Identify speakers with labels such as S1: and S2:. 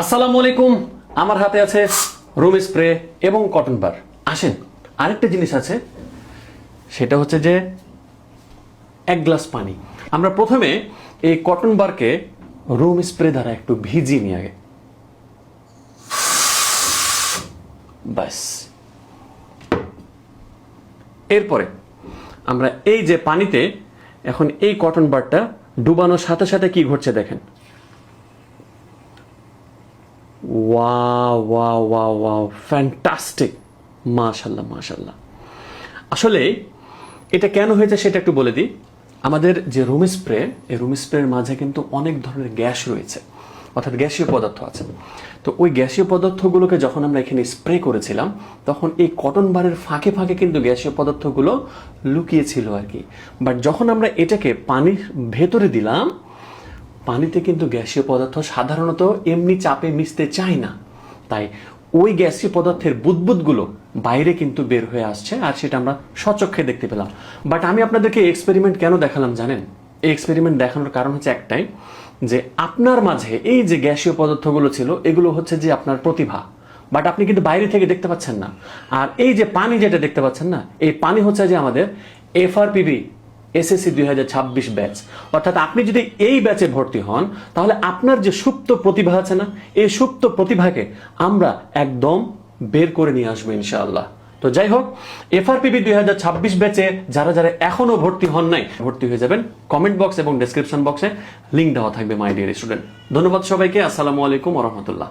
S1: আসসালামু আলাইকুম। আমার হাতে আছে রুম স্প্রে এবং কটন বার। আসেন, আরেকটা জিনিস আছে। সেটা হচ্ছে যে এক গ্লাস পানি। আমরা প্রথমে এই কটন বারকে রুম স্প্রে দ্বারা একটু ভিজিয়ে নিয়ে আগে। ব্যাস। এরপরে আমরা এই যে পানিতে এখন এই কটন বারটা ডুবানোর সাথে সাথে কি ঘটছে দেখেন। Wow wow wow wow fantastic মাশাল্লাহ মাশাল্লাহ. আসলে এটা কেন হয়েছে সেটা একটু বলে দিই। আমাদের যে রুম স্প্রে, এই রুম স্প্রের মাঝে কিন্তু অনেক ধরনের গ্যাস রয়েছে। অর্থাৎ গ্যাসীয় পদার্থ আছে। তো ওই গ্যাসীয় পদার্থগুলোকে যখন আমরা এখানে স্প্রে করেছিলাম, তখন এই কটন বারের ফাঁকে ফাঁকে কিন্তু গ্যাসীয় পদার্থগুলো লুকিয়েছিল আর কি। বাট যখন আমরা এটাকে পানির ভেতরে দিলাম পানিতে কিন্তু গ্যাসীয় পদার্থ সাধারণত এমনি চাপে মিশতে চায় না। তাই ওই গ্যাসীয় পদার্থের বুদবুদগুলো বাইরে কিন্তু বের হয়ে আসছে আর সেটা আমরা সচক্ষে দেখতে পেলাম। বাট আমি আপনাদেরকে এক্সপেরিমেন্ট কেন দেখালাম জানেন? এই এক্সপেরিমেন্ট দেখানোর কারণ হচ্ছে একটাই, যে আপনার মাঝে এই যে গ্যাসীয় পদার্থগুলো ছিল, এগুলো হচ্ছে যে আপনার প্রতিভা। বাট আপনি কিন্তু বাইরে থেকে দেখতে পাচ্ছেন না। আর এই যে পানি যেটা দেখতে পাচ্ছেন না, এই পানি হচ্ছে যে আমাদের এফআরপিবি এসএসসি দুই হাজার ছাব্বিশ ব্যাচ অর্থাৎ আপনি যদি এই ব্যাচে ভর্তি হন, তাহলে আপনার যে সুপ্ত প্রতিভা আছে না, এই সুপ্ত প্রতিভাকে আমরা একদম বের করে নিয়ে আসব ইনশাআল্লাহ। তো যাই হোক এফআরপিবি দুই হাজার ছাব্বিশ ব্যাচে যারা যারা এখনও ভর্তি হন নাই, ভর্তি হয়ে যাবেন কমেন্ট বক্স এবং ডেসক্রিপশন বক্সে লিঙ্ক দেওয়া থাকবে মাই ডিয়ার স্টুডেন্ট ধন্যবাদ সবাইকে, আসসালামু আলাইকুম রহমতুল্লাহ।